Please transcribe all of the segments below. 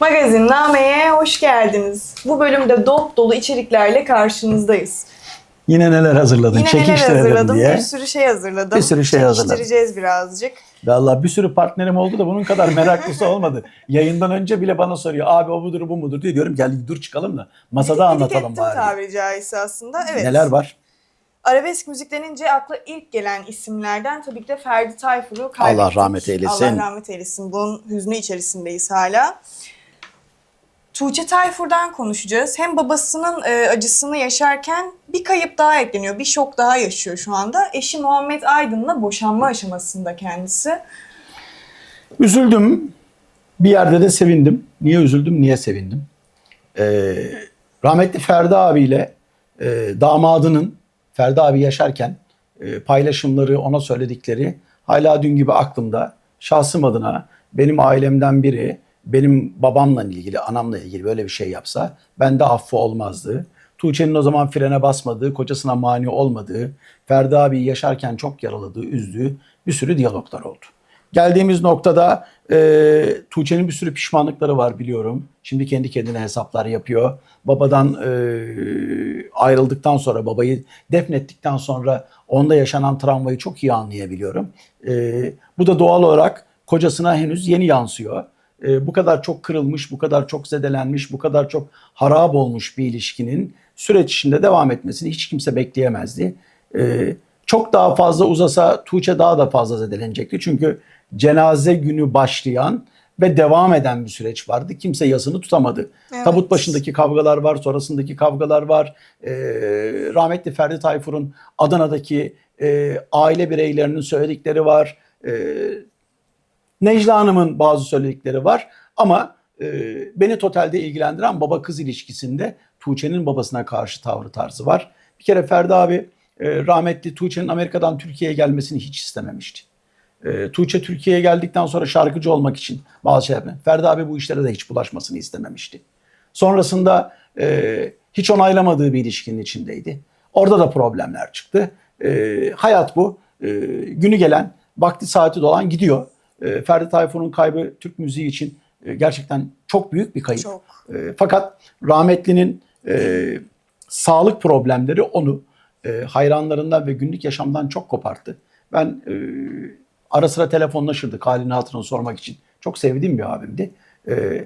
Magazinname'ye hoş geldiniz. Bu bölümde dop dolu içeriklerle karşınızdayız. Yine neler hazırladın? Yine neler hazırladım? diye. Bir sürü şey hazırladım. Bir sürü şey. Çekiştireceğiz birazcık. Vallahi bir sürü partnerim oldu da bunun kadar meraklısı olmadı. Yayından önce bile bana soruyor. Abi o budur bu mudur diye diyorum. Gel dur çıkalım da masada Didik anlatalım ettim bari. tabiri caizse aslında. Evet. Neler var? Arabesk müzik denince akla ilk gelen isimlerden tabii ki de Ferdi Tayfur'u kaybettik. Allah rahmet eylesin. Allah rahmet eylesin. Bunun hüznü içerisindeyiz hala. Tuğçe Tayfur'dan konuşacağız. Hem babasının e, acısını yaşarken bir kayıp daha ekleniyor. Bir şok daha yaşıyor şu anda. Eşi Muhammed Aydın'la boşanma aşamasında kendisi. Üzüldüm. Bir yerde de sevindim. Niye üzüldüm, niye sevindim? Ee, rahmetli Ferdi abiyle e, damadının Ferdi abi yaşarken e, paylaşımları, ona söyledikleri hala dün gibi aklımda. Şahsım adına benim ailemden biri benim babamla ilgili, anamla ilgili böyle bir şey yapsa bende affı olmazdı. Tuğçe'nin o zaman frene basmadığı, kocasına mani olmadığı, Ferdi abi yaşarken çok yaraladığı, üzdüğü bir sürü diyaloglar oldu. Geldiğimiz noktada e, Tuğçe'nin bir sürü pişmanlıkları var biliyorum. Şimdi kendi kendine hesaplar yapıyor. Babadan e, ayrıldıktan sonra, babayı defnettikten sonra onda yaşanan travmayı çok iyi anlayabiliyorum. E, bu da doğal olarak kocasına henüz yeni yansıyor. E, bu kadar çok kırılmış, bu kadar çok zedelenmiş, bu kadar çok harap olmuş bir ilişkinin süreç içinde devam etmesini hiç kimse bekleyemezdi. E, çok daha fazla uzasa Tuğçe daha da fazla zedelenecekti. Çünkü cenaze günü başlayan ve devam eden bir süreç vardı. Kimse yasını tutamadı. Evet. Tabut başındaki kavgalar var, sonrasındaki kavgalar var. Ee, rahmetli Ferdi Tayfur'un Adana'daki e, aile bireylerinin söyledikleri var. Ee, Necla Hanım'ın bazı söyledikleri var. Ama e, beni totalde ilgilendiren baba kız ilişkisinde Tuğçe'nin babasına karşı tavrı tarzı var. Bir kere Ferdi abi e, rahmetli Tuğçe'nin Amerika'dan Türkiye'ye gelmesini hiç istememişti. E, Tuğçe Türkiye'ye geldikten sonra şarkıcı olmak için bazı şeyler Ferdi abi bu işlere de hiç bulaşmasını istememişti. Sonrasında e, hiç onaylamadığı bir ilişkinin içindeydi. Orada da problemler çıktı. E, hayat bu. E, günü gelen, vakti saati dolan gidiyor. E, Ferdi Tayfur'un kaybı Türk müziği için e, gerçekten çok büyük bir kayıp. Çok. E, fakat rahmetlinin e, sağlık problemleri onu e, hayranlarından ve günlük yaşamdan çok koparttı. Ben e, ara sıra telefonlaşırdık halini hatırını sormak için. Çok sevdiğim bir abimdi. E,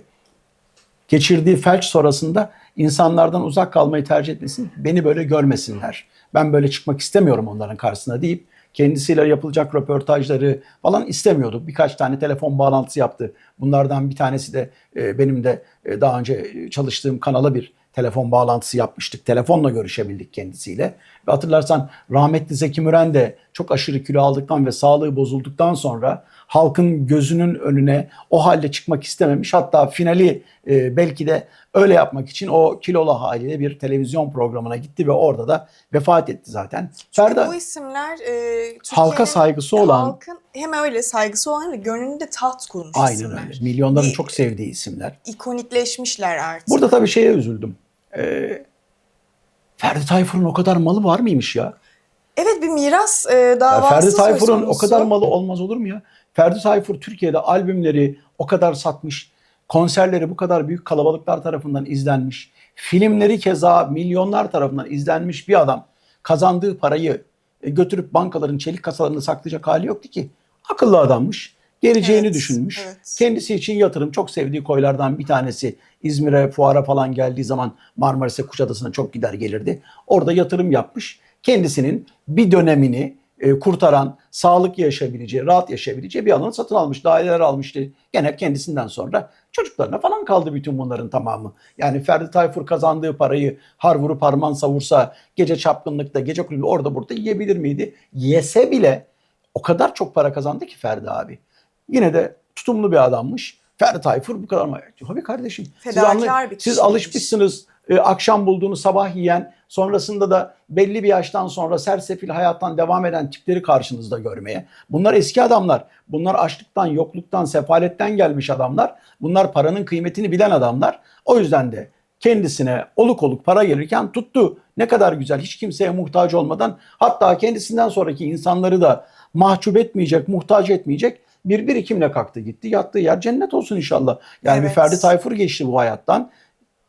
geçirdiği felç sonrasında insanlardan uzak kalmayı tercih etmesin, beni böyle görmesinler. Ben böyle çıkmak istemiyorum onların karşısına deyip kendisiyle yapılacak röportajları falan istemiyordu. Birkaç tane telefon bağlantısı yaptı. Bunlardan bir tanesi de e, benim de e, daha önce çalıştığım kanala bir telefon bağlantısı yapmıştık. Telefonla görüşebildik kendisiyle. Ve hatırlarsan rahmetli Zeki Müren de çok aşırı kilo aldıktan ve sağlığı bozulduktan sonra halkın gözünün önüne o halde çıkmak istememiş. Hatta finali e, belki de öyle yapmak için o kilolu haliyle bir televizyon programına gitti ve orada da vefat etti zaten. Ferda Bu isimler e, halka saygısı olan halkın hem öyle saygısı olan hem de gönlünde taht kurmuş aynen isimler. öyle. Milyonların Bir- çok sevdiği isimler. İkonikleşmişler artık. Burada tabii şeye üzüldüm. Ee, Ferdi Tayfur'un o kadar malı var mıymış ya? Evet bir miras e, Ya davası Ferdi söz Tayfur'un o konusu. kadar malı olmaz olur mu ya? Ferdi Tayfur Türkiye'de albümleri o kadar satmış. Konserleri bu kadar büyük kalabalıklar tarafından izlenmiş. Filmleri keza milyonlar tarafından izlenmiş bir adam. Kazandığı parayı e, götürüp bankaların çelik kasalarında saklayacak hali yoktu ki. Akıllı adammış. Geleceğini Evet, düşünmüş. evet. Kendisi için yatırım çok sevdiği koylardan bir tanesi. İzmir'e fuara falan geldiği zaman Marmaris'e Kuşadası'na çok gider gelirdi. Orada yatırım yapmış. Kendisinin bir dönemini e, kurtaran, sağlık yaşayabileceği, rahat yaşayabileceği bir alanı satın almış. Daireler almıştı. Gene kendisinden sonra çocuklarına falan kaldı bütün bunların tamamı. Yani Ferdi Tayfur kazandığı parayı har vurup harman savursa gece çapkınlıkta, gece kulübü orada burada yiyebilir miydi? Yese bile o kadar çok para kazandı ki Ferdi abi. Yine de tutumlu bir adammış. Ferdi Tayfur bu kadar mı? Tabii kardeşim. Siz, Fedakar anlay- bir siz alışmışsınız e, akşam bulduğunu sabah yiyen, sonrasında da belli bir yaştan sonra sersefil hayattan devam eden tipleri karşınızda görmeye. Bunlar eski adamlar. Bunlar açlıktan, yokluktan, sefaletten gelmiş adamlar. Bunlar paranın kıymetini bilen adamlar. O yüzden de kendisine oluk oluk para gelirken tuttu. Ne kadar güzel hiç kimseye muhtaç olmadan hatta kendisinden sonraki insanları da mahcup etmeyecek, muhtaç etmeyecek bir birikimle kalktı gitti. Yattığı yer cennet olsun inşallah. Yani bir Evet. Ferdi Tayfur geçti bu hayattan.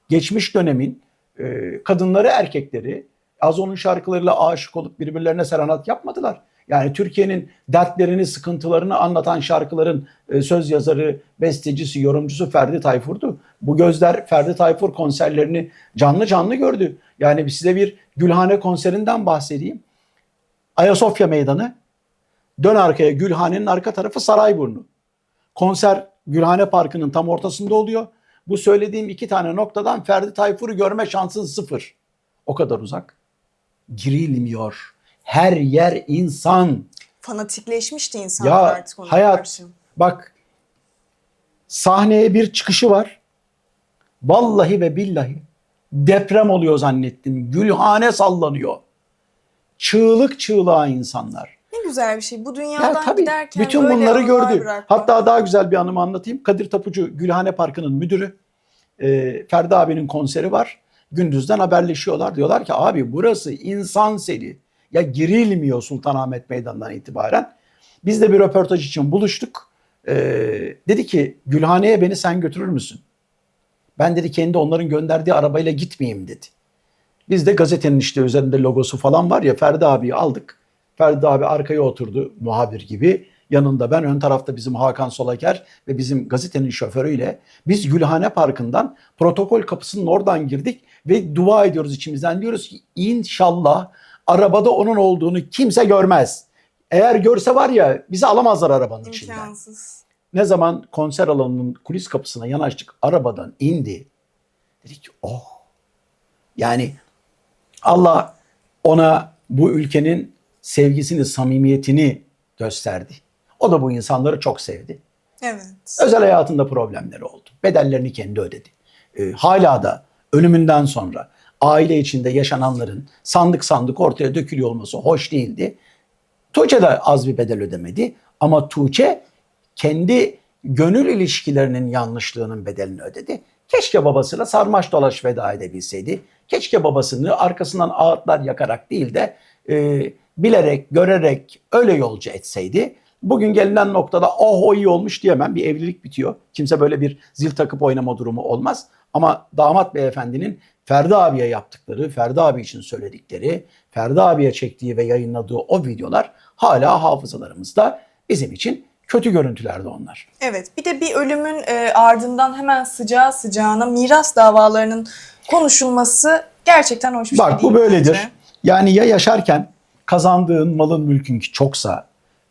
Geçmiş dönemin e, kadınları erkekleri az onun şarkılarıyla aşık olup birbirlerine serenat yapmadılar. Yani Türkiye'nin dertlerini, sıkıntılarını anlatan şarkıların e, söz yazarı, bestecisi, yorumcusu Ferdi Tayfur'du. Bu gözler Ferdi Tayfur konserlerini canlı canlı gördü. Yani size bir Gülhane konserinden bahsedeyim. Ayasofya Meydanı, dön arkaya Gülhane'nin arka tarafı Sarayburnu. Konser Gülhane Parkı'nın tam ortasında oluyor. Bu söylediğim iki tane noktadan Ferdi Tayfur'u görme şansın sıfır. O kadar uzak. Girilmiyor. Her yer insan. Fanatikleşmişti insanlar Ya artık ona hayat karşı. bak sahneye bir çıkışı var. Vallahi ve billahi deprem oluyor zannettim. Gülhane sallanıyor. Çığlık çığlığa insanlar. Ne güzel bir şey. Bu Ya dünyadan tabii giderken bütün böyle bunları gördü. Hatta daha güzel bir anımı anlatayım. Kadir Tapucu Gülhane Parkı'nın müdürü. e, Ferdi abinin konseri var. Gündüzden haberleşiyorlar. Diyorlar ki abi burası insan seli. Ya girilmiyor Sultanahmet Meydanı'ndan itibaren. Biz de bir röportaj için buluştuk. E, dedi ki Gülhane'ye beni sen götürür müsün? Ben dedi kendi onların gönderdiği arabayla gitmeyeyim dedi. Biz de gazetenin işte üzerinde logosu falan var ya Ferdi abiyi aldık. Ferdi abi arkaya oturdu muhabir gibi. Yanında ben ön tarafta bizim Hakan Solaker ve bizim gazetenin şoförüyle biz Gülhane Parkı'ndan protokol kapısının oradan girdik ve dua ediyoruz içimizden. Diyoruz ki inşallah arabada onun olduğunu kimse görmez. Eğer görse var ya bizi alamazlar arabanın içinden. İmkansız. Ne zaman konser alanının kulis kapısına yanaştık arabadan indi. Dedik ki oh. Yani Allah ona bu ülkenin sevgisini, samimiyetini gösterdi. O da bu insanları çok sevdi. Evet. Özel hayatında problemleri oldu. Bedellerini kendi ödedi. Ee, hala da ölümünden sonra aile içinde yaşananların sandık sandık ortaya dökülüyor olması hoş değildi. Tuğçe de az bir bedel ödemedi ama Tuğçe kendi gönül ilişkilerinin yanlışlığının bedelini ödedi. Keşke babasıyla sarmaş dolaş veda edebilseydi. Keşke babasını arkasından ağıtlar yakarak değil de e, bilerek, görerek öyle yolcu etseydi. Bugün gelinen noktada oh o iyi olmuş diyemem. Bir evlilik bitiyor. Kimse böyle bir zil takıp oynama durumu olmaz. Ama damat beyefendinin Ferdi abiye yaptıkları, Ferdi abi için söyledikleri, Ferdi abiye çektiği ve yayınladığı o videolar hala hafızalarımızda. Bizim için kötü görüntülerdi onlar. Evet. Bir de bir ölümün e, ardından hemen sıcağı sıcağına miras davalarının konuşulması gerçekten hoş bir şey Bak değil bu böyledir. bence. Yani ya yaşarken kazandığın malın mülkün ki çoksa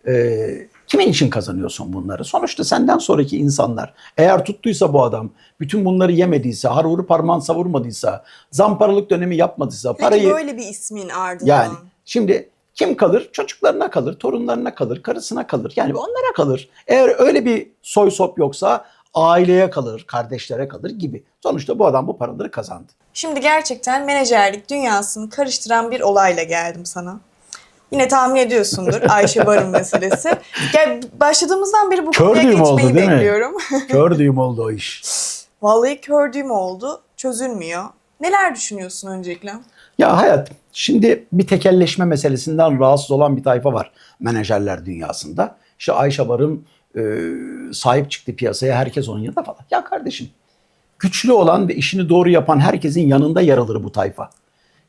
e, kimin için kazanıyorsun bunları? Sonuçta senden sonraki insanlar eğer tuttuysa bu adam bütün bunları yemediyse, haruru parmağın savurmadıysa, zamparalık dönemi yapmadıysa, Peki parayı böyle bir ismin ardından. yani şimdi kim kalır? Çocuklarına kalır, torunlarına kalır, karısına kalır. Yani onlara kalır. Eğer öyle bir soy sop yoksa aileye kalır, kardeşlere kalır gibi. Sonuçta bu adam bu paraları kazandı. Şimdi gerçekten menajerlik dünyasını karıştıran bir olayla geldim sana. Yine tahmin ediyorsundur Ayşe Barın meselesi. Gel, başladığımızdan beri bu Kör konuya düğüm geçmeyi oldu, değil mi? bekliyorum. Kör düğüm oldu o iş. Vallahi kördüğüm oldu. Çözülmüyor. Neler düşünüyorsun öncelikle? Ya hayat şimdi bir tekelleşme meselesinden rahatsız olan bir tayfa var menajerler dünyasında. İşte Ayşe Barım e, sahip çıktı piyasaya herkes onun yanında falan. Ya kardeşim güçlü olan ve işini doğru yapan herkesin yanında yer alır bu tayfa.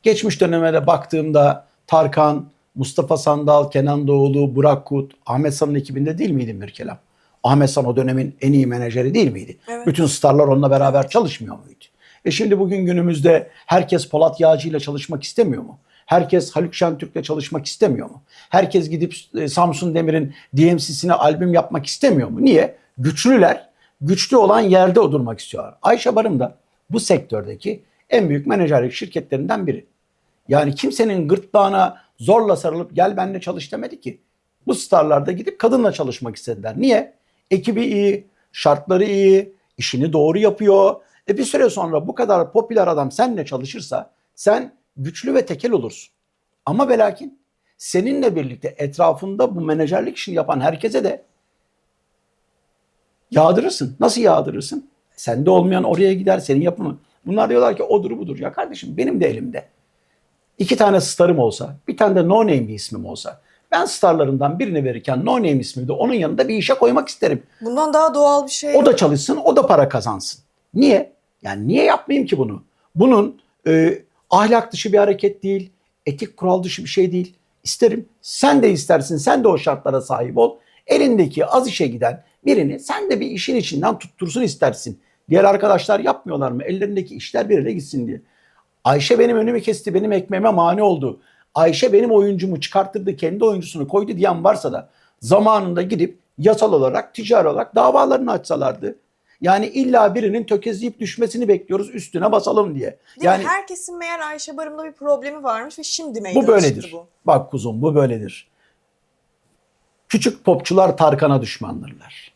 Geçmiş dönemlere baktığımda Tarkan, Mustafa Sandal, Kenan Doğulu, Burak Kut, Ahmet San'ın ekibinde değil miydi Mirkelam? Ahmet San o dönemin en iyi menajeri değil miydi? Evet. Bütün starlar onunla beraber çalışmıyor muydu? E şimdi bugün günümüzde herkes Polat Yağcı ile çalışmak istemiyor mu? Herkes Haluk Şentürk'le çalışmak istemiyor mu? Herkes gidip e, Samsun Demir'in DMC'sine albüm yapmak istemiyor mu? Niye? Güçlüler, güçlü olan yerde oturmak istiyorlar. Ayşe Barım da bu sektördeki en büyük menajerlik şirketlerinden biri. Yani kimsenin gırtlağına zorla sarılıp gel benimle çalış demedi ki. Bu starlarda gidip kadınla çalışmak istediler. Niye? Ekibi iyi, şartları iyi, işini doğru yapıyor. E bir süre sonra bu kadar popüler adam seninle çalışırsa sen güçlü ve tekel olursun. Ama ve lakin seninle birlikte etrafında bu menajerlik işini yapan herkese de yağdırırsın. Nasıl yağdırırsın? Sende olmayan oraya gider senin yapımı. Bunlar diyorlar ki odur budur. Ya kardeşim benim de elimde. İki tane starım olsa, bir tane de no name bir ismim olsa, Ben starlarından birini verirken No Name ismini de onun yanında bir işe koymak isterim. Bundan daha doğal bir şey O da çalışsın, o da para kazansın. Niye? Yani niye yapmayayım ki bunu? Bunun e, ahlak dışı bir hareket değil, etik kural dışı bir şey değil. İsterim. Sen de istersin, sen de o şartlara sahip ol. Elindeki az işe giden birini sen de bir işin içinden tuttursun istersin. Diğer arkadaşlar yapmıyorlar mı? Ellerindeki işler bir yere gitsin diye. Ayşe benim önümü kesti, benim ekmeğime mani oldu. Ayşe benim oyuncumu çıkarttırdı, kendi oyuncusunu koydu diyen varsa da zamanında gidip yasal olarak, ticari olarak davalarını açsalardı. Yani illa birinin tökezleyip düşmesini bekliyoruz üstüne basalım diye. Değil yani mi? Herkesin meğer Ayşe Barım'da bir problemi varmış ve şimdi meydana bu böyledir. çıktı bu. Bak kuzum bu böyledir. Küçük popçular Tarkan'a düşmandırlar.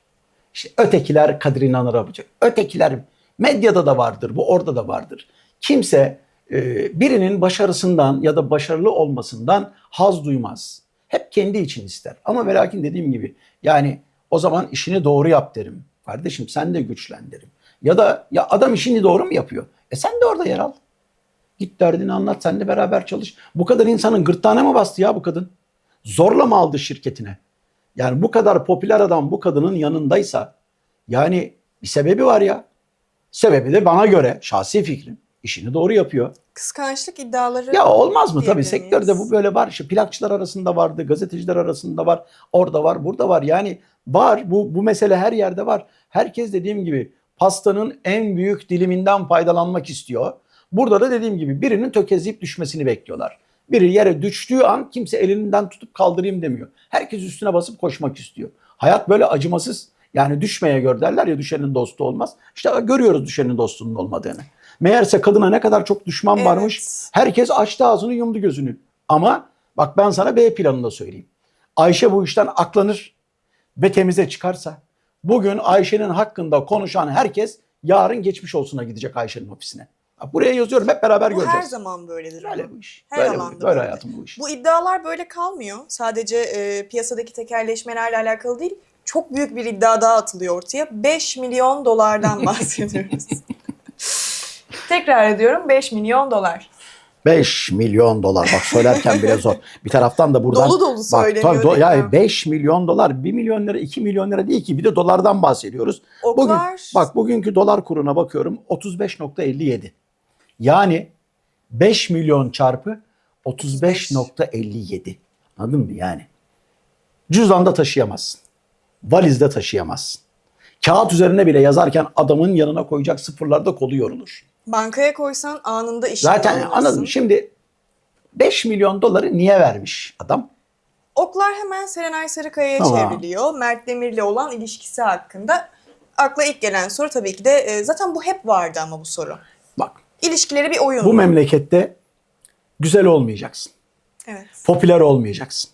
İşte ötekiler Kadir İnanır'a. Ötekiler medyada da vardır, bu orada da vardır. Kimse birinin başarısından ya da başarılı olmasından haz duymaz. Hep kendi için ister. Ama ve lakin dediğim gibi yani o zaman işini doğru yap derim. Kardeşim sen de güçlen derim. Ya da ya adam işini doğru mu yapıyor? E sen de orada yer al. Git derdini anlat sen de beraber çalış. Bu kadar insanın gırtlağına mı bastı ya bu kadın? Zorla mı aldı şirketine? Yani bu kadar popüler adam bu kadının yanındaysa yani bir sebebi var ya. Sebebi de bana göre şahsi fikrim işini doğru yapıyor. Kıskançlık iddiaları Ya olmaz mı tabii sektörde bu böyle var. İşte plakçılar arasında vardı, gazeteciler arasında var, orada var, burada var. Yani var bu bu mesele her yerde var. Herkes dediğim gibi pastanın en büyük diliminden faydalanmak istiyor. Burada da dediğim gibi birinin tökezleyip düşmesini bekliyorlar. Biri yere düştüğü an kimse elinden tutup kaldırayım demiyor. Herkes üstüne basıp koşmak istiyor. Hayat böyle acımasız. Yani düşmeye gör derler ya düşenin dostu olmaz. İşte görüyoruz düşenin dostunun olmadığını. Meğerse kadına ne kadar çok düşman Evet. varmış. Herkes açtı ağzını yumdu gözünü. Ama bak ben sana B planını da söyleyeyim. Ayşe bu işten aklanır ve temize çıkarsa bugün Ayşe'nin hakkında konuşan herkes yarın geçmiş olsuna gidecek Ayşe'nin ofisine. Buraya yazıyorum hep beraber Bu göreceğiz. her zaman böyledir. Böyle bu iş. Her böyle alanda böyle böyle. hayatım bu iş. Bu iddialar böyle kalmıyor. Sadece e, piyasadaki tekerleşmelerle alakalı değil. Çok büyük bir iddia daha atılıyor ortaya. 5 milyon dolardan bahsediyoruz. Tekrar ediyorum 5 milyon dolar. 5 milyon dolar bak söylerken bile zor. Bir taraftan da buradan Dolu dolu bak söyleniyor tabii do- yani 5 milyon dolar 1 milyon lira 2 milyon lira değil ki bir de dolardan bahsediyoruz. Bugün Oklar bak bugünkü dolar kuruna bakıyorum 35.57. Yani 5 milyon çarpı 35.57. Anladın mı yani? Cüzdanda taşıyamazsın. Valizde taşıyamazsın. Kağıt üzerine bile yazarken adamın yanına koyacak sıfırlarda kolu yorulur. Bankaya koysan anında işin Zaten anladım. Şimdi 5 milyon doları niye vermiş adam? Oklar hemen Serenay Sarıkaya'ya Tamam. çevriliyor. Mert Demir'le olan ilişkisi hakkında. Akla ilk gelen soru tabii ki de e, zaten bu hep vardı ama bu soru. Bak İlişkileri bir oyun. bu memlekette güzel olmayacaksın. Evet. Popüler olmayacaksın.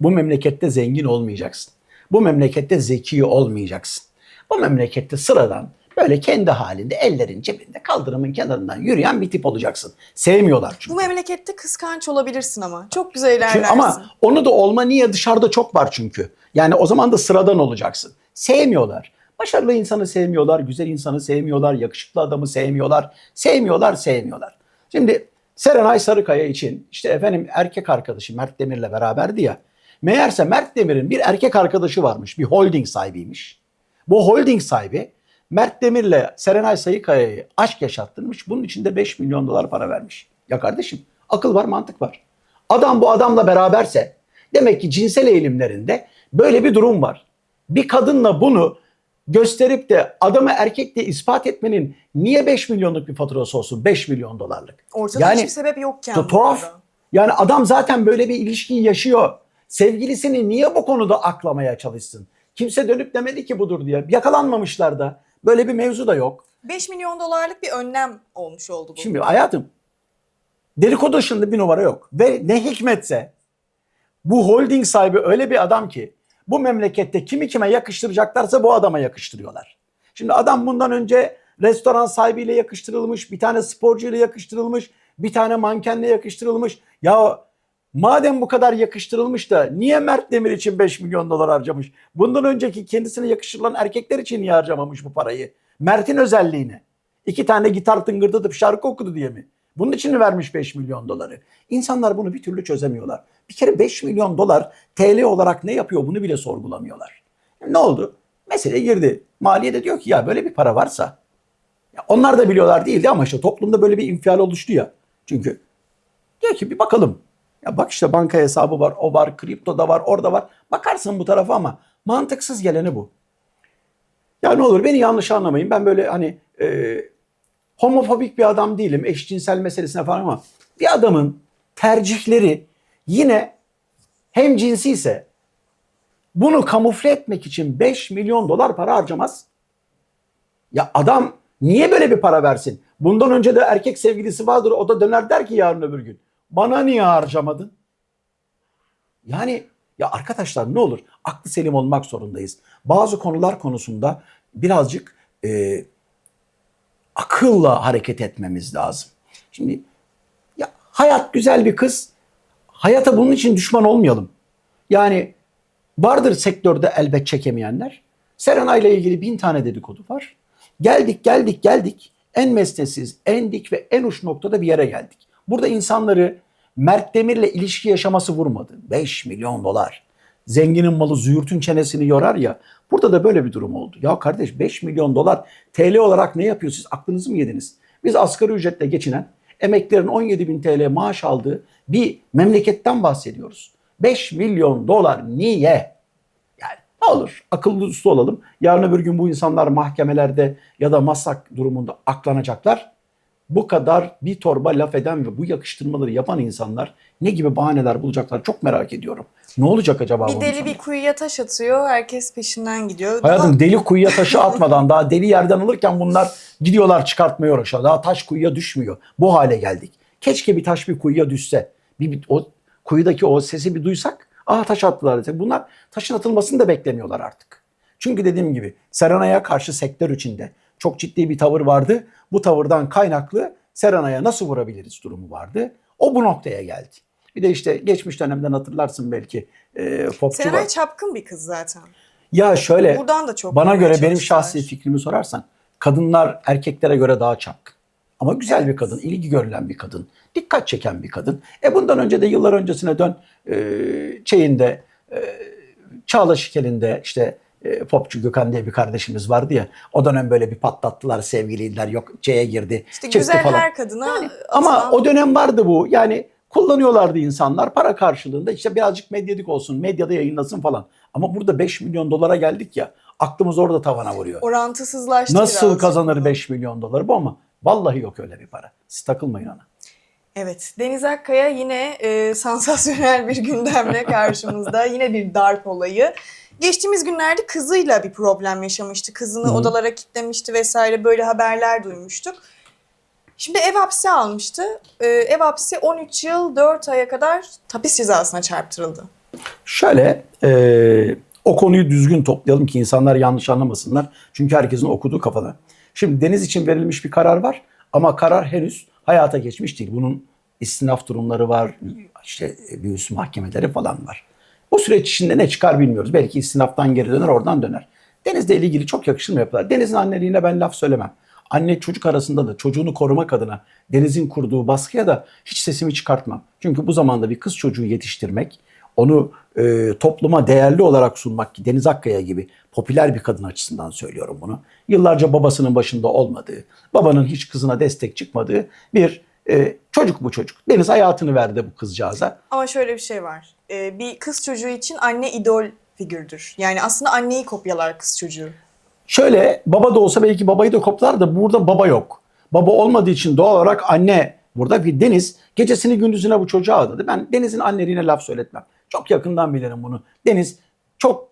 Bu memlekette zengin olmayacaksın. Bu memlekette zeki olmayacaksın. Bu memlekette sıradan böyle kendi halinde ellerin cebinde kaldırımın kenarından yürüyen bir tip olacaksın. Sevmiyorlar çünkü. Bu memlekette kıskanç olabilirsin ama. Çok güzel Çünkü- ilerlersin. ama onu da olma niye dışarıda çok var çünkü. Yani o zaman da sıradan olacaksın. Sevmiyorlar. Başarılı insanı sevmiyorlar, güzel insanı sevmiyorlar, yakışıklı adamı sevmiyorlar. Sevmiyorlar, sevmiyorlar. Şimdi Serenay Sarıkaya için işte efendim erkek arkadaşı Mert Demir'le beraberdi ya. Meğerse Mert Demir'in bir erkek arkadaşı varmış, bir holding sahibiymiş. Bu holding sahibi Mert Demir'le Serenay Sarıkaya'yı aşk yaşattırmış. Bunun için de 5 milyon dolar para vermiş. Ya kardeşim akıl var mantık var. Adam bu adamla beraberse demek ki cinsel eğilimlerinde böyle bir durum var. Bir kadınla bunu gösterip de adamı erkek diye ispat etmenin niye 5 milyonluk bir faturası olsun? 5 milyon dolarlık. Ortada yani hiçbir sebep yokken. tu- tuhaf. Yani adam zaten böyle bir ilişkiyi yaşıyor. Sevgilisini niye bu konuda aklamaya çalışsın? Kimse dönüp demedi ki budur diye. Yakalanmamışlar da. Böyle bir mevzu da yok. 5 milyon dolarlık bir önlem olmuş oldu bu. Şimdi hayatım dedikodu dışında bir numara yok. Ve ne hikmetse bu holding sahibi öyle bir adam ki bu memlekette kimi kime yakıştıracaklarsa bu adama yakıştırıyorlar. Şimdi adam bundan önce restoran sahibiyle yakıştırılmış, bir tane sporcuyla yakıştırılmış, bir tane mankenle yakıştırılmış. Ya madem bu kadar yakıştırılmış da niye Mert Demir için 5 milyon dolar harcamış? Bundan önceki kendisine yakıştırılan erkekler için niye harcamamış bu parayı? Mert'in özelliğini. İki tane gitar tıngırdatıp şarkı okudu diye mi? Bunun için mi vermiş 5 milyon doları? İnsanlar bunu bir türlü çözemiyorlar. Bir kere 5 milyon dolar TL olarak ne yapıyor bunu bile sorgulamıyorlar. Ne oldu? Mesele girdi. Maliye de diyor ki ya böyle bir para varsa ya onlar da biliyorlar değildi ama işte toplumda böyle bir infial oluştu ya. Çünkü diyor ki bir bakalım. Ya bak işte banka hesabı var, o var, kripto da var, orada var. Bakarsın bu tarafa ama mantıksız geleni bu. Ya ne olur beni yanlış anlamayın. Ben böyle hani e, homofobik bir adam değilim. Eşcinsel meselesine falan ama bir adamın tercihleri yine hem cinsi ise bunu kamufle etmek için 5 milyon dolar para harcamaz. Ya adam niye böyle bir para versin? Bundan önce de erkek sevgilisi vardır. O da döner der ki yarın öbür gün. Bana niye harcamadın? Yani ya arkadaşlar ne olur aklı selim olmak zorundayız. Bazı konular konusunda birazcık e, akılla hareket etmemiz lazım. Şimdi ya hayat güzel bir kız. Hayata bunun için düşman olmayalım. Yani vardır sektörde elbet çekemeyenler. Serenay ile ilgili bin tane dedikodu var. Geldik geldik geldik. En mesnetsiz, en dik ve en uç noktada bir yere geldik. Burada insanları Mert Demir'le ilişki yaşaması vurmadı. 5 milyon dolar. Zenginin malı züğürtün çenesini yorar ya. Burada da böyle bir durum oldu. Ya kardeş 5 milyon dolar TL olarak ne yapıyor siz aklınızı mı yediniz? Biz asgari ücretle geçinen emeklerin 17 bin TL maaş aldığı bir memleketten bahsediyoruz. 5 milyon dolar niye? Yani ne olur akıllı uslu olalım. Yarın öbür gün bu insanlar mahkemelerde ya da masak durumunda aklanacaklar. Bu kadar bir torba laf eden ve bu yakıştırmaları yapan insanlar ne gibi bahaneler bulacaklar çok merak ediyorum. Ne olacak acaba Bir bu deli insanlar? bir kuyuya taş atıyor, herkes peşinden gidiyor. Hayatım deli kuyuya taşı atmadan daha deli yerden alırken bunlar gidiyorlar çıkartmaya uğraşıyor. Daha taş kuyuya düşmüyor. Bu hale geldik. Keşke bir taş bir kuyuya düşse. Bir, bir- o kuyudaki o sesi bir duysak. Aa taş attılar desek. Bunlar taşın atılmasını da beklemiyorlar artık. Çünkü dediğim gibi Serenay'a karşı sektör içinde çok ciddi bir tavır vardı. Bu tavırdan kaynaklı Serenay'a nasıl vurabiliriz durumu vardı. O bu noktaya geldi. Bir de işte geçmiş dönemden hatırlarsın belki e, popçu Serenay var. çapkın bir kız zaten. Ya şöyle Buradan da çok bana göre benim şahsi fikrimi sorarsan kadınlar erkeklere göre daha çapkın. Ama güzel bir kadın, ilgi görülen bir kadın, dikkat çeken bir kadın. E bundan önce de yıllar öncesine dön e, şeyinde e, Çağla Şikel'inde işte e, popçu Gökhan diye bir kardeşimiz vardı ya. O dönem böyle bir patlattılar sevgiliydiler yok C'ye girdi. İşte çıktı güzel falan. her kadına Ama atılan- o dönem vardı bu. Yani kullanıyorlardı insanlar para karşılığında işte birazcık medyatik olsun, medyada yayınlasın falan. Ama burada 5 milyon dolara geldik ya. Aklımız orada tavana vuruyor. orantısızlaştı Nasıl birazcık kazanır bu. 5 milyon doları bu ama vallahi yok öyle bir para. Siz takılmayın ona. Evet, Deniz Akkaya yine e, sansasyonel bir gündemle karşımızda. yine bir darp olayı. Geçtiğimiz günlerde kızıyla bir problem yaşamıştı. Kızını Hı odalara kilitlemişti vesaire böyle haberler duymuştuk. Şimdi ev hapsi almıştı. E, ev hapsi 13 yıl 4 aya kadar hapis cezasına çarptırıldı. Şöyle e, o konuyu düzgün toplayalım ki insanlar yanlış anlamasınlar. Çünkü herkesin okuduğu kafada. Şimdi deniz için verilmiş bir karar var ama karar henüz hayata geçmiş değil. Bunun istinaf durumları var, işte bir üst mahkemeleri falan var. Bu süreç içinde ne çıkar bilmiyoruz. Belki istinaftan geri döner, oradan döner. Denizle ilgili çok yakışır mı yapılar? Deniz'in anneliğine ben laf söylemem. Anne çocuk arasında da çocuğunu korumak adına Deniz'in kurduğu baskıya da hiç sesimi çıkartmam. Çünkü bu zamanda bir kız çocuğu yetiştirmek, onu e, topluma değerli olarak sunmak ki Deniz Akkaya gibi popüler bir kadın açısından söylüyorum bunu. Yıllarca babasının başında olmadığı, babanın hiç kızına destek çıkmadığı bir e, çocuk bu çocuk. Deniz hayatını verdi bu kızcağıza. Ama şöyle bir şey var. E, bir kız çocuğu için anne idol figürdür. Yani aslında anneyi kopyalar kız çocuğu. Şöyle baba da olsa belki babayı da koplar da burada baba yok. Baba olmadığı için doğal olarak anne burada bir Deniz gecesini gündüzüne bu çocuğa adadı. Ben Deniz'in anneliğine laf söyletmem. Çok yakından bilirim bunu. Deniz çok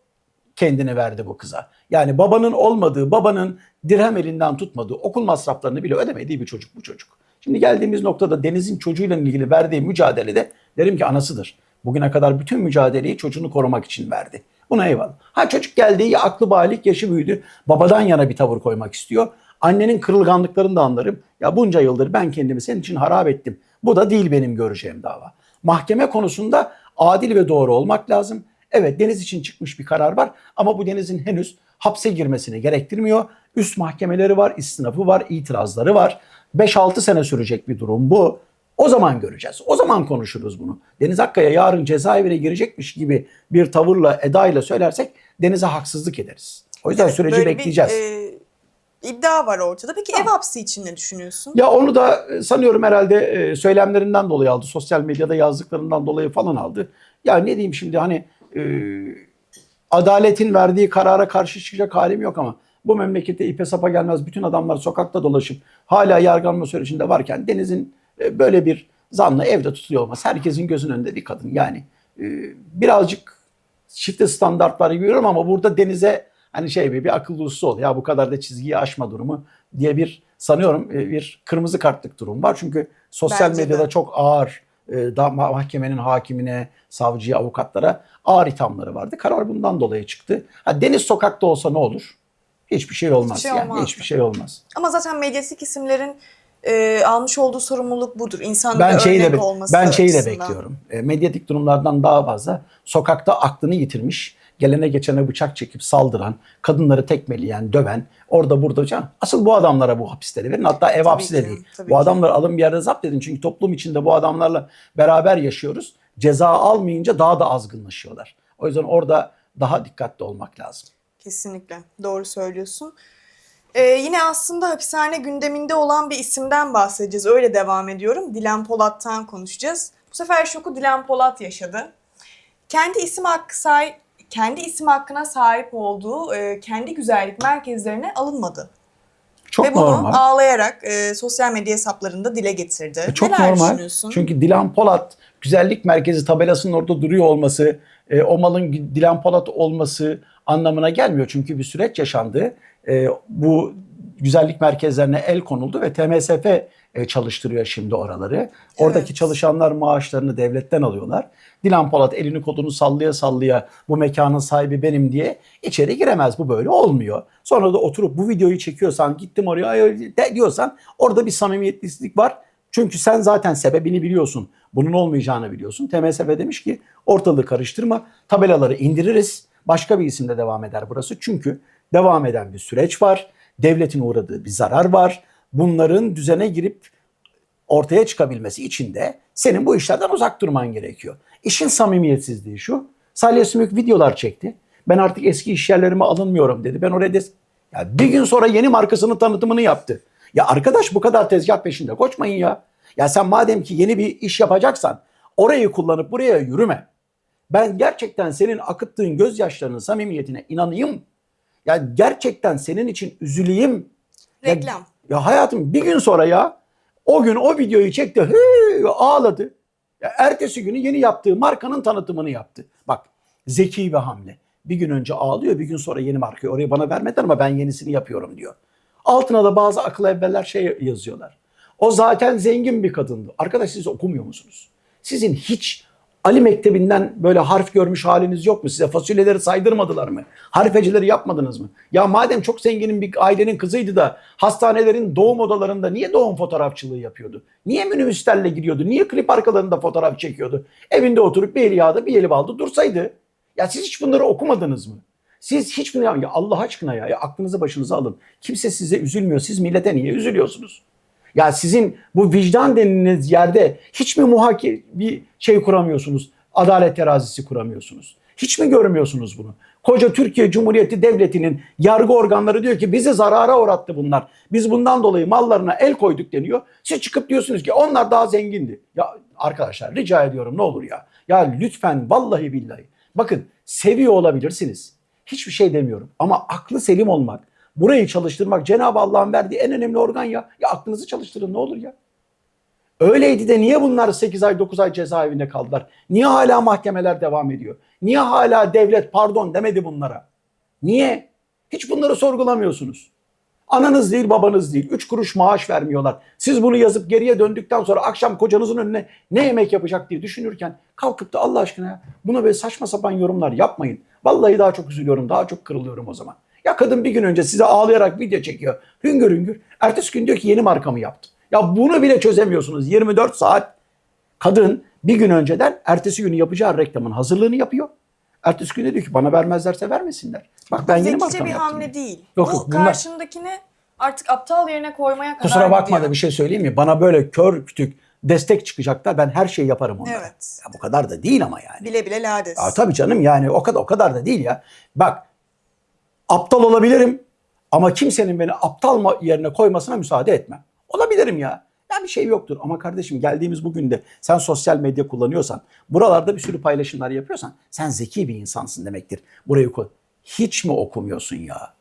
kendini verdi bu kıza. Yani babanın olmadığı, babanın dirhem elinden tutmadığı, okul masraflarını bile ödemediği bir çocuk bu çocuk. Şimdi geldiğimiz noktada Deniz'in çocuğuyla ilgili verdiği mücadelede derim ki anasıdır. Bugüne kadar bütün mücadeleyi çocuğunu korumak için verdi. Buna eyvallah. Ha çocuk geldi ya aklı balik yaşı büyüdü. Babadan yana bir tavır koymak istiyor. Annenin kırılganlıklarını da anlarım. Ya bunca yıldır ben kendimi senin için harap ettim. Bu da değil benim göreceğim dava. Mahkeme konusunda adil ve doğru olmak lazım. Evet Deniz için çıkmış bir karar var ama bu Deniz'in henüz hapse girmesini gerektirmiyor. Üst mahkemeleri var, istinafı var, itirazları var. 5-6 sene sürecek bir durum bu. O zaman göreceğiz. O zaman konuşuruz bunu. Deniz Akkaya yarın cezaevine girecekmiş gibi bir tavırla, edayla söylersek Deniz'e haksızlık ederiz. O yüzden Evet, süreci bekleyeceğiz. Bir, e, iddia var ortada. Peki ev hapsi için ne düşünüyorsun? Ya onu da e, sanıyorum herhalde e, söylemlerinden dolayı aldı. Sosyal medyada yazdıklarından dolayı falan aldı. Ya ne diyeyim şimdi hani e, adaletin verdiği karara karşı çıkacak halim yok ama bu memlekette ipe sapa gelmez. Bütün adamlar sokakta dolaşıp hala yargılanma sürecinde varken Deniz'in e, böyle bir zanla evde tutuluyor olması herkesin gözünün önünde bir kadın. Yani e, birazcık çifte standartları görüyorum ama burada Deniz'e hani şey bir, bir akıllı uslu ol ya bu kadar da çizgiyi aşma durumu diye bir sanıyorum e, bir kırmızı kartlık durum var. Çünkü sosyal Bence de. medyada çok ağır da, ma- mahkemenin hakimine, savcıya, avukatlara ağır ithamları vardı. Karar bundan dolayı çıktı. Ha, Deniz sokakta olsa ne olur? Hiçbir şey olmaz. şey yani. olmazdı. Hiçbir şey olmaz. Ama zaten medyatik isimlerin e, almış olduğu sorumluluk budur. İnsanlara Ben şeyi de olması ben şeyi de bekliyorum. E, medyatik durumlardan daha fazla sokakta aklını yitirmiş, gelene geçene bıçak çekip saldıran, kadınları tekmeleyen, döven, orada burada can. Asıl bu adamlara bu hapisleri verin. Hatta ev Tabii hapsi de ki, değil. Bu ki. adamları alın bir yerde zapt edin. Çünkü toplum içinde bu adamlarla beraber yaşıyoruz. Ceza almayınca daha da azgınlaşıyorlar. O yüzden orada daha dikkatli olmak lazım. Kesinlikle. Doğru söylüyorsun. Ee, yine aslında hapishane gündeminde olan bir isimden bahsedeceğiz. Öyle devam ediyorum. Dilan Polat'tan konuşacağız. Bu sefer şoku Dilan Polat yaşadı. Kendi isim hakkı sahip, kendi isim hakkına sahip olduğu e, kendi güzellik merkezlerine alınmadı. Çok Ve bunu normal. ağlayarak e, sosyal medya hesaplarında dile getirdi. E, çok Neler normal. Çünkü Dilan Polat güzellik merkezi tabelasının orada duruyor olması, e, o malın Dilan Polat olması anlamına gelmiyor. Çünkü bir süreç yaşandı. E, bu güzellik merkezlerine el konuldu ve TMSF e, çalıştırıyor şimdi oraları. Oradaki Evet. çalışanlar maaşlarını devletten alıyorlar. Dilan Polat elini kolunu sallaya sallaya bu mekanın sahibi benim diye içeri giremez. Bu böyle olmuyor. Sonra da oturup bu videoyu çekiyorsan gittim oraya ay, ay, de diyorsan orada bir samimiyetsizlik var. Çünkü sen zaten sebebini biliyorsun. Bunun olmayacağını biliyorsun. TMSF demiş ki ortalığı karıştırma. Tabelaları indiririz. Başka bir isimde devam eder burası. Çünkü devam eden bir süreç var. Devletin uğradığı bir zarar var. Bunların düzene girip ortaya çıkabilmesi için de senin bu işlerden uzak durman gerekiyor. İşin samimiyetsizliği şu. Salih Sümük videolar çekti. Ben artık eski iş yerlerime alınmıyorum dedi. Ben oraya des ya bir gün sonra yeni markasının tanıtımını yaptı. Ya arkadaş bu kadar tezgah peşinde koşmayın ya. Ya sen madem ki yeni bir iş yapacaksan orayı kullanıp buraya yürüme. Ben gerçekten senin akıttığın gözyaşlarının samimiyetine inanayım. Ya gerçekten senin için üzüleyim. Reklam. Hayatım bir gün sonra ya o gün o videoyu çekti hı, ağladı. Ya ertesi günü yeni yaptığı markanın tanıtımını yaptı. Bak zeki ve hamle. Bir gün önce ağlıyor bir gün sonra yeni markayı oraya bana vermediler ama ben yenisini yapıyorum diyor. Altına da bazı akıl evveller şey yazıyorlar. O zaten zengin bir kadındı. Arkadaş siz okumuyor musunuz? Sizin hiç Ali Mektebi'nden böyle harf görmüş haliniz yok mu? Size fasulyeleri saydırmadılar mı? Harfecileri yapmadınız mı? Ya madem çok zenginin bir ailenin kızıydı da hastanelerin doğum odalarında niye doğum fotoğrafçılığı yapıyordu? Niye minibüslerle gidiyordu? Niye klip arkalarında fotoğraf çekiyordu? Evinde oturup bir eli yağda bir eli balda dursaydı. Ya siz hiç bunları okumadınız mı? Siz hiç bunu ya Allah aşkına ya, ya aklınızı başınıza alın. Kimse size üzülmüyor. Siz millete niye üzülüyorsunuz? Ya sizin bu vicdan deniliniz yerde hiç mi muhake bir şey kuramıyorsunuz? Adalet terazisi kuramıyorsunuz. Hiç mi görmüyorsunuz bunu? Koca Türkiye Cumhuriyeti Devleti'nin yargı organları diyor ki bizi zarara uğrattı bunlar. Biz bundan dolayı mallarına el koyduk deniyor. Siz çıkıp diyorsunuz ki onlar daha zengindi. Ya arkadaşlar rica ediyorum ne olur ya. Ya lütfen vallahi billahi. Bakın seviyor olabilirsiniz. Hiçbir şey demiyorum. Ama aklı selim olmak, burayı çalıştırmak Cenab-ı Allah'ın verdiği en önemli organ ya. Ya aklınızı çalıştırın ne olur ya. Öyleydi de niye bunlar 8 ay 9 ay cezaevinde kaldılar? Niye hala mahkemeler devam ediyor? Niye hala devlet pardon demedi bunlara? Niye? Hiç bunları sorgulamıyorsunuz. Ananız değil babanız değil. Üç kuruş maaş vermiyorlar. Siz bunu yazıp geriye döndükten sonra akşam kocanızın önüne ne yemek yapacak diye düşünürken kalkıp da Allah aşkına ya buna böyle saçma sapan yorumlar yapmayın. Vallahi daha çok üzülüyorum, daha çok kırılıyorum o zaman. Ya kadın bir gün önce size ağlayarak video çekiyor. Hüngür hüngür. Ertesi gün diyor ki yeni markamı yaptım. Ya bunu bile çözemiyorsunuz. 24 saat kadın bir gün önceden ertesi günü yapacağı reklamın hazırlığını yapıyor. Ertesi gün diyor ki bana vermezlerse vermesinler. Bak ben yeni Zekice markam bir yaptım. hamle değil. Yok, Bu yok, bunlar- karşındakini artık aptal yerine koymaya kadar Kusura bakma gidiyor. da bir şey söyleyeyim mi? Bana böyle kör kütük destek çıkacaklar. Ben her şeyi yaparım onlara. Evet. Ya bu kadar da değil ama yani. Bile bile lades. Ya tabii canım yani o kadar o kadar da değil ya. Bak aptal olabilirim ama kimsenin beni aptal yerine koymasına müsaade etmem. Olabilirim ya. Ya bir şey yoktur ama kardeşim geldiğimiz bugün de sen sosyal medya kullanıyorsan, buralarda bir sürü paylaşımlar yapıyorsan sen zeki bir insansın demektir. Burayı koy. Hiç mi okumuyorsun ya?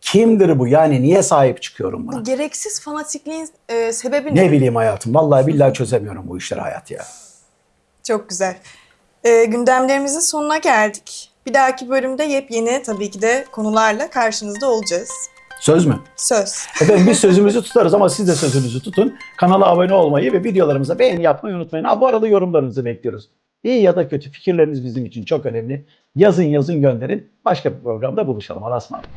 Kimdir bu? Yani niye sahip çıkıyorum buna? Bu gereksiz fanatikliğin e, sebebi ne? Ne bileyim hayatım. Vallahi billahi çözemiyorum bu işleri hayat ya. Çok güzel. E, gündemlerimizin sonuna geldik. Bir dahaki bölümde yepyeni tabii ki de konularla karşınızda olacağız. Söz mü? Söz. Efendim biz sözümüzü tutarız ama siz de sözünüzü tutun. Kanala abone olmayı ve videolarımıza beğeni yapmayı unutmayın. Ha, bu arada yorumlarınızı bekliyoruz. İyi ya da kötü fikirleriniz bizim için çok önemli. Yazın yazın gönderin. Başka bir programda buluşalım. Allah'a ısmarladık.